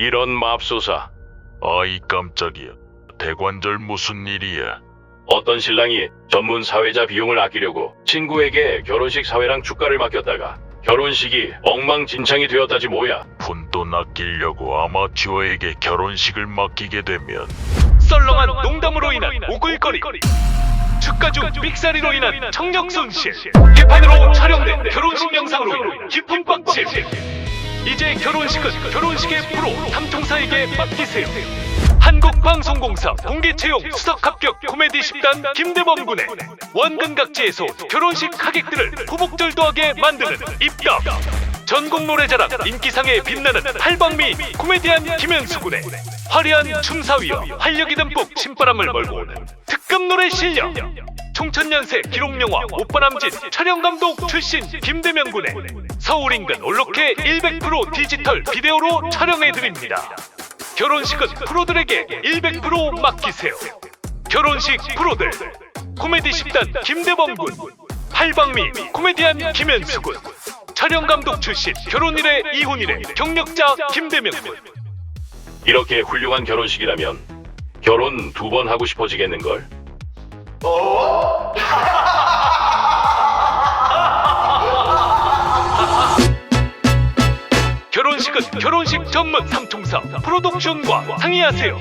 이런 맙소사. 아이 깜짝이야. 대관절 무슨 일이야? 어떤 신랑이 전문 사회자 비용을 아끼려고 친구에게 결혼식 사회랑 축가를 맡겼다가 결혼식이 엉망진창이 되었다지 뭐야. 푼돈 아끼려고 아마추어에게 결혼식을 맡기게 되면 썰렁한 농담으로 인한 오글거리 축가 중 삑사리로 인한 청력 손실 개판으로 촬영된 이제 결혼식은 결혼식의 프로 탐통사에게 맡기세요. 한국방송공사 공개채용 수석 합격 코미디 10단 김대범 군의 원근 각지에서 결혼식 하객들을 후복절도하게 만드는 입덕 전국 노래자랑 인기상에 빛나는 팔방미 코미디안 김현수 군의 화려한 춤사위와 활력이 듬뿍 신바람을 몰고 오는 특급 노래 실력. 총천년세 기록영화 오빠남진 촬영감독 출신 김대명 군의 서울 인근 올로케 100% 디지털 비데오로 촬영해드립니다. 결혼식은 프로들에게 100% 맡기세요. 결혼식 프로들 코미디 10단 김대범 군 팔방미 코미디안 김현수 군 촬영 감독 출신 결혼일에 이혼일에 경력자 김대명 군. 이렇게 훌륭한 결혼식이라면 결혼 두 번 하고 싶어지겠는걸? 결혼식은 결혼식 전문 삼총사 프로덕션과 상의하세요